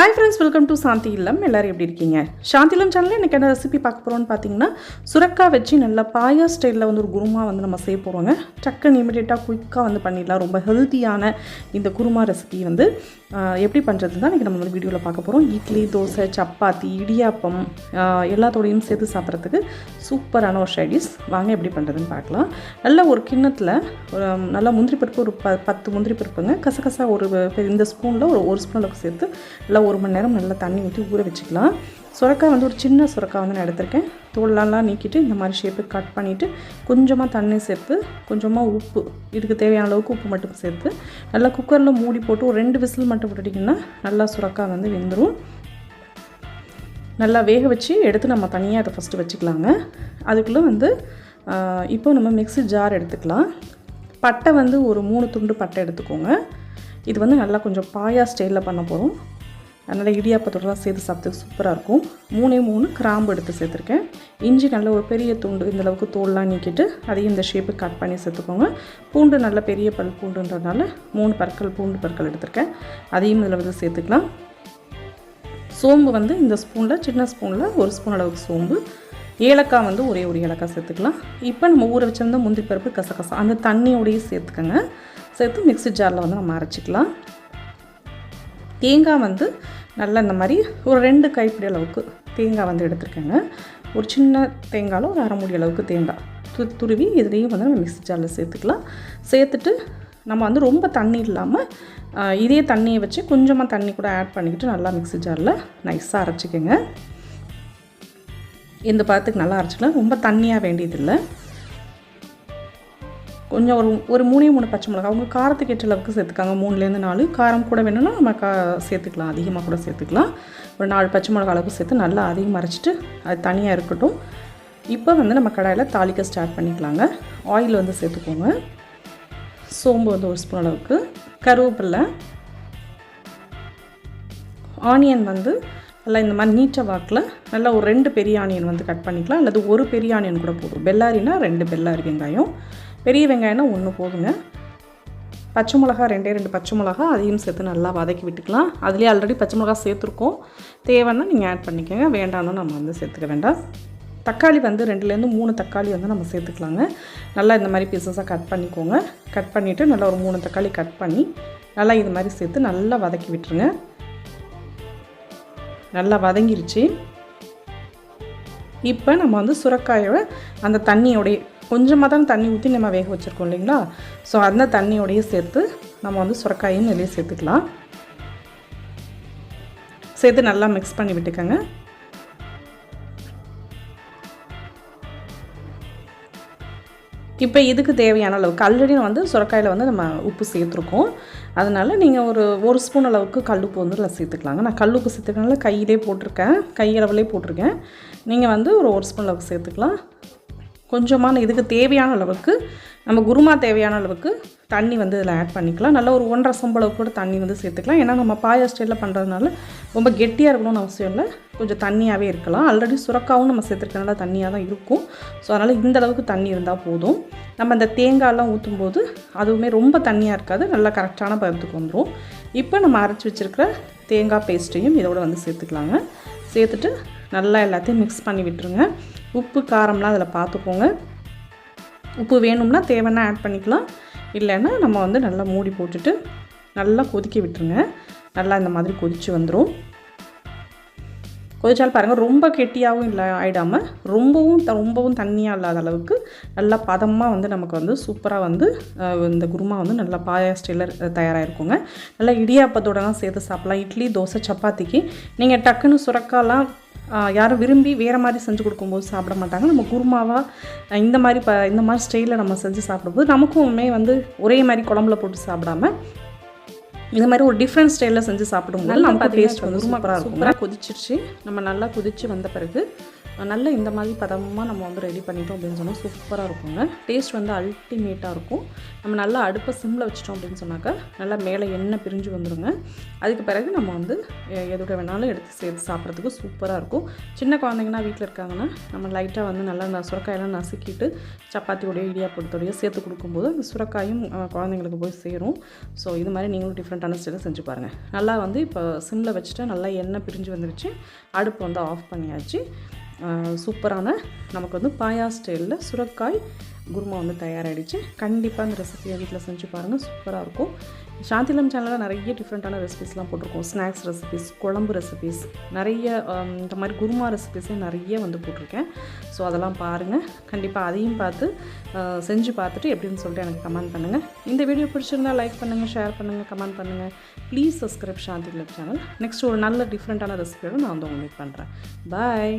Hi friends welcome to Shanthi Illam எல்லோரும் எப்படி இருக்கீங்க? சாந்தி இல்லம் சேனலில் எனக்கு என்ன ரெசிபி பார்க்க போகிறோன்னு பார்த்தீங்கன்னா சுரக்காய் வச்சு நல்லா பாயா ஸ்டைலில் வந்து ஒரு குருமா வந்து நம்ம செய்ய போகிறோங்க டக்குன்னு இமிடியேட்டாக குயிக்காக வந்து பண்ணிடலாம். ரொம்ப ஹெல்த்தியான இந்த குருமா ரெசிபி வந்து எப்படி பண்ணுறது தான் இன்றைக்கி நம்ம வந்து வீடியோவில் பார்க்க போகிறோம் இட்லி தோசை சப்பாத்தி இடியாப்பம் எல்லாத்தோடையும் சேர்த்து சாப்பிட்றதுக்கு சூப்பரான ஒரு ஸ்டைடிஸ் வாங்க எப்படி பண்ணுறதுன்னு பார்க்கலாம். நல்ல ஒரு கிண்ணத்தில் ஒரு நல்லா முந்திரி பருப்பு ஒரு ப பத்து முந்திரி பருப்புங்க. கசகசா ஒரு இந்த ஸ்பூனில் ஒரு ஒரு ஸ்பூன் அளவுக்கு சேர்த்து நல்லா ஒரு மணி நேரம் நல்லா தண்ணி ஊற்றி ஊற வச்சுக்கலாம். சுரக்காய் வந்து ஒரு சின்ன சுரக்காய் வந்து நான் எடுத்திருக்கேன். தோல்லாம் நீக்கிட்டு இந்த மாதிரி ஷேப்புக்கு கட் பண்ணிவிட்டு கொஞ்சமாக தண்ணி சேர்த்து கொஞ்சமாக உப்பு இதுக்கு தேவையான அளவுக்கு உப்பு மட்டும் சேர்த்து நல்லா குக்கரில் மூடி போட்டு ஒரு ரெண்டு விசில் மட்டும் விட்டுட்டிங்கன்னா நல்லா சுரக்காய் வந்து வெந்துடும் நல்லா வேக வச்சு எடுத்து நம்ம தனியாக அதை ஃபஸ்ட்டு வச்சுக்கலாங்க. அதுக்குள்ளே வந்து இப்போ நம்ம மிக்ஸி ஜார் எடுத்துக்கலாம். பட்டை வந்து ஒரு மூணு துண்டு பட்டை எடுத்துக்கோங்க. இது வந்து நல்லா கொஞ்சம் பாயா ஸ்டைலில் பண்ண போகிறோம் அதனால் இடியாப்பத்தோடலாம் சேர்த்து சாப்பிட்டு சூப்பராக இருக்கும். மூணே மூணு கிராம்பு எடுத்து சேர்த்துருக்கேன். இஞ்சி நல்ல ஒரு பெரிய துண்டு இந்த அளவுக்கு தோல்லாம் நீக்கிட்டு அதையும் இந்த ஷேப்புக்கு கட் பண்ணி சேர்த்துக்கோங்க. பூண்டு நல்ல பெரிய பல் பூண்டுன்றதுனால மூணு பற்கள் பூண்டு பற்கள் எடுத்திருக்கேன். அதையும் இதில் வந்து சேர்த்துக்கலாம். சோம்பு வந்து இந்த ஸ்பூனில் சின்ன ஸ்பூனில் ஒரு ஸ்பூன் அளவுக்கு சோம்பு. ஏலக்காய் வந்து ஒரே ஒரு ஏலக்காய் சேர்த்துக்கலாம். இப்போ நம்ம ஊற வச்சிருந்த முந்திரி பருப்பு கசகசா அந்த தண்ணியோடையே சேர்த்துக்கோங்க. சேர்த்து மிக்ஸி ஜாரில் வந்து நம்ம அரைச்சிக்கலாம். தேங்காய் வந்து நல்லா இந்த மாதிரி ஒரு ரெண்டு கைப்பிடி அளவுக்கு தேங்காய் வந்து எடுத்துருக்கேங்க. ஒரு சின்ன தேங்காயில் ஒரு அரை மூடி அளவுக்கு தேங்காய். து துருவி இதுலேயும் வந்து நம்ம மிக்ஸி ஜாரில் சேர்த்துக்கலாம். சேர்த்துட்டு நம்ம வந்து ரொம்ப தண்ணி இல்லாமல் இதே தண்ணியை வச்சு கொஞ்சமாக தண்ணி கூட ஆட் பண்ணிக்கிட்டு நல்லா மிக்ஸி ஜாரில் நைஸாக அரைச்சிக்கோங்க. இந்த பதத்துக்கு நல்லா அரைச்சிக்கலாம். ரொம்ப தண்ணியாக வேண்டியதில்லை. கொஞ்சம் ஒரு ஒரு மூணே மூணு பச்சை மிளகா அவங்க காரத்துக்கு ஏற்ற அளவுக்கு சேர்த்துக்காங்க. மூணுலேருந்து நாலு. காரம் கூட வேணும்னா நம்ம கா சேர்த்துக்கலாம். அதிகமாக கூட சேர்த்துக்கலாம். ஒரு நாலு பச்சை மிளகா அளவுக்கு சேர்த்து நல்லா அதையும் அரைச்சிட்டு அது தனியாக இருக்கட்டும். இப்போ வந்து நம்ம கடாயில் தாளிக்க ஸ்டார்ட் பண்ணிக்கலாங்க. ஆயில் வந்து சேர்த்துக்கோங்க. சோம்பு வந்து ஒரு ஸ்பூன் அளவுக்கு. கருவேப்பில்லை. ஆனியன் வந்து நல்லா இந்த மாதிரி நீச்ச வாக்கில் நல்லா ஒரு ரெண்டு பெரிய ஆனியன் வந்து கட் பண்ணிக்கலாம். அல்லது ஒரு பெரிய ஆனியன் கூட போதும். பெல்லாரினா ரெண்டு பெல்லாரி வெங்காயம். பெரிய வெங்காயம்னா ஒன்று போதுங்க. பச்சை மிளகா ரெண்டே ரெண்டு பச்சை மிளகா அதையும் சேர்த்து நல்லா வதக்கி விட்டுக்கலாம். அதுலேயே ஆல்ரெடி பச்சை மிளகா சேர்த்துருக்கோம். தேவைன்னா நீங்கள் ஆட் பண்ணிக்கோங்க. வேண்டாம்னா நம்ம வந்து சேர்த்துக்க வேண்டாம். தக்காளி வந்து ரெண்டுலேருந்து மூணு தக்காளி வந்து நம்ம சேர்த்துக்கலாங்க. நல்லா இந்த மாதிரி பீசஸாக கட் பண்ணிக்கோங்க. கட் பண்ணிவிட்டு நல்லா ஒரு மூணு தக்காளி கட் பண்ணி நல்லா இது மாதிரி சேர்த்து நல்லா வதக்கி விட்டுருங்க. நல்லா வதங்கிருச்சு. இப்போ நம்ம வந்து சுரக்காயோட அந்த தண்ணியோடைய கொஞ்சமாக தான் தண்ணி ஊற்றி நம்ம வேக வச்சுருக்கோம் இல்லைங்களா? ஸோ அந்த தண்ணியோடையே சேர்த்து நம்ம வந்து சுரக்காயும் வெளியே சேர்த்துக்கலாம். சேர்த்து நல்லா மிக்ஸ் பண்ணி விட்டுக்கோங்க. இப்போ இதுக்கு தேவையான அளவுக்கு ஆல்ரெடி வந்து சுரக்காயில் வந்து நம்ம உப்பு சேர்த்துருக்கோம். அதனால் நீங்கள் ஒரு ஒரு ஸ்பூன் அளவுக்கு கல்லுப்பு வந்து இதில் சேர்த்துக்கலாங்க. நான் கல்லுப்பு சேர்த்துக்கனால கையிலே போட்டிருக்கேன். கையளவுலே போட்டிருக்கேன். நீங்கள் வந்து ஒரு ஒரு ஸ்பூன் அளவுக்கு சேர்த்துக்கலாம். கொஞ்சமான இதுக்கு தேவையான அளவுக்கு நம்ம குருமா தேவையான அளவுக்கு தண்ணி வந்து இதில் ஆட் பண்ணிக்கலாம். நல்ல ஒரு ஒன்றரை சம்பளவு கூட தண்ணி வந்து சேர்த்துக்கலாம். ஏன்னா நம்ம பாயா ஸ்டைலில் பண்ணுறதுனால ரொம்ப கெட்டியாக இருக்கணும்னு அவசியம் இல்லை. கொஞ்சம் தண்ணியாகவே இருக்கலாம். ஆல்ரெடி சுரக்காவும் நம்ம சேர்த்துருக்கனால தண்ணியாக தான் இருக்கும். ஸோ அதனால் இந்த அளவுக்கு தண்ணி இருந்தால் போதும். நம்ம இந்த தேங்காயெல்லாம் ஊற்றும்போது அதுவுமே ரொம்ப தண்ணியாக இருக்காது. நல்லா கரெக்டான பதத்துக்கு வந்துடும் இப்போ நம்ம அரைச்சி வச்சுருக்கிற தேங்காய் பேஸ்ட்டையும் இதோட வந்து சேர்த்துக்கலாங்க. சேர்த்துட்டு நல்லா எல்லாத்தையும் மிக்ஸ் பண்ணி விட்டுருங்க. உப்பு காரம்லாம் அதில் பார்த்துக்கோங்க. உப்பு வேணும்னா தேவைன்னா ஆட் பண்ணிக்கலாம். இல்லைன்னா நம்ம வந்து நல்லா மூடி போட்டுட்டு நல்லா கொதிக்க விட்டுருங்க. நல்லா இந்த மாதிரி கொதித்து வந்துடும் கொதிச்சால் பாருங்கள் ரொம்ப கெட்டியாகவும் இல்லை ஆகிடாமல் ரொம்பவும் த- ரொம்பவும் தண்ணியாக இல்லாத அளவுக்கு நல்லா பதமாக வந்து நமக்கு வந்து சூப்பராக வந்து இந்த குருமா வந்து நல்லா பாயா ஸ்டைலில் தயாராகிருக்குங்க நல்லா இடியாப்பத்தோடலாம் சேர்த்து சாப்பிட்லாம். இட்லி தோசை சப்பாத்திக்கு நீங்கள் டக்குன்னு சுரக்காலாம் யாரும் விரும்பி வேறு மாதிரி செஞ்சு கொடுக்கும்போது சாப்பிட மாட்டாங்க. நம்ம குருமாவாக இந்த மாதிரி ப இந்த மாதிரி ஸ்டைலில் நம்ம செஞ்சு சாப்பிடும்போது நமக்குமே வந்து ஒரே மாதிரி குழம்புல போட்டு சாப்பிடாம இந்த மாதிரி ஒரு டிஃப்ரெண்ட் ஸ்டைலில் செஞ்சு சாப்பிடும்போது நமக்கு டேஸ்ட் வந்து சூப்பராக இருக்கும். கொதிச்சிருச்சு. நம்ம நல்லா கொதிச்சு வந்த பிறகு நல்ல இந்த மாதிரி பதமாக நம்ம வந்து ரெடி பண்ணிட்டோம் அப்படின்னு சொன்னால் சூப்பராக இருக்குங்க. டேஸ்ட் வந்து அல்டிமேட்டாக இருக்கும். நம்ம நல்லா அடுப்பை சிம்மில் வச்சிட்டோம் அப்படின்னு சொன்னாக்கா நல்லா மேலே எண்ணெய் பிரிஞ்சு வந்துடுங்க அதுக்கு பிறகு நம்ம வந்து எ- வேணாலும் எடுத்து சேர்த்து சாப்பிட்றதுக்கு சூப்பராக இருக்கும். சின்ன குழந்தைங்கன்னா வீட்டில் இருக்காங்கன்னா நம்ம லைட்டாக வந்து நல்லா சுரக்காயெல்லாம் நசுக்கிட்டு சப்பாத்தியோடைய இடியாப்பத்தோடய சேர்த்து கொடுக்கும்போது அந்த சுரக்காயும் குழந்தைங்களுக்கு போய் சேரும். ஸோ இது மாதிரி நீங்களும் டிஃப்ரெண்ட்டான ஸ்டைலில் செஞ்சு பாருங்கள் நல்லா வந்து இப்போ சிம்மில் வச்சுட்டு நல்லா எண்ணெய் பிரிஞ்சு வந்துருச்சு. அடுப்பு வந்து ஆஃப் பண்ணியாச்சு. சூப்பரான நமக்கு வந்து பாயா ஸ்டைலில் சுரக்காய் குருமா வந்து தயாராகிடுச்சு கண்டிப்பாக அந்த ரெசிபியை வீட்டில் செஞ்சு பாருங்கள் சூப்பராக இருக்கும். சாந்திலம் சேனலில் நிறைய டிஃப்ரெண்ட்டான ரெசிபிஸ்லாம் போட்டிருக்கோம். ஸ்நாக்ஸ் ரெசிபிஸ் குழம்பு ரெசிபிஸ் நிறைய இந்த மாதிரி குருமா ரெசிபிஸே நிறைய வந்து போட்டிருக்கேன். ஸோ அதெல்லாம் பாருங்கள் கண்டிப்பாக அதையும் பார்த்து செஞ்சு பார்த்துட்டு எப்படின்னு சொல்லிட்டு எனக்கு கமெண்ட் பண்ணுங்கள் இந்த வீடியோ பிடிச்சிருந்தா லைக் பண்ணுங்கள் ஷேர் பண்ணுங்கள் கமெண்ட் பண்ணுங்கள் please subscribe Shanthilam channel next ஒரு நல்ல டிஃப்ரெண்ட்டான ரெசிபியோடு நான் வந்து உங்களுக்கு பண்ணுறேன் பாய்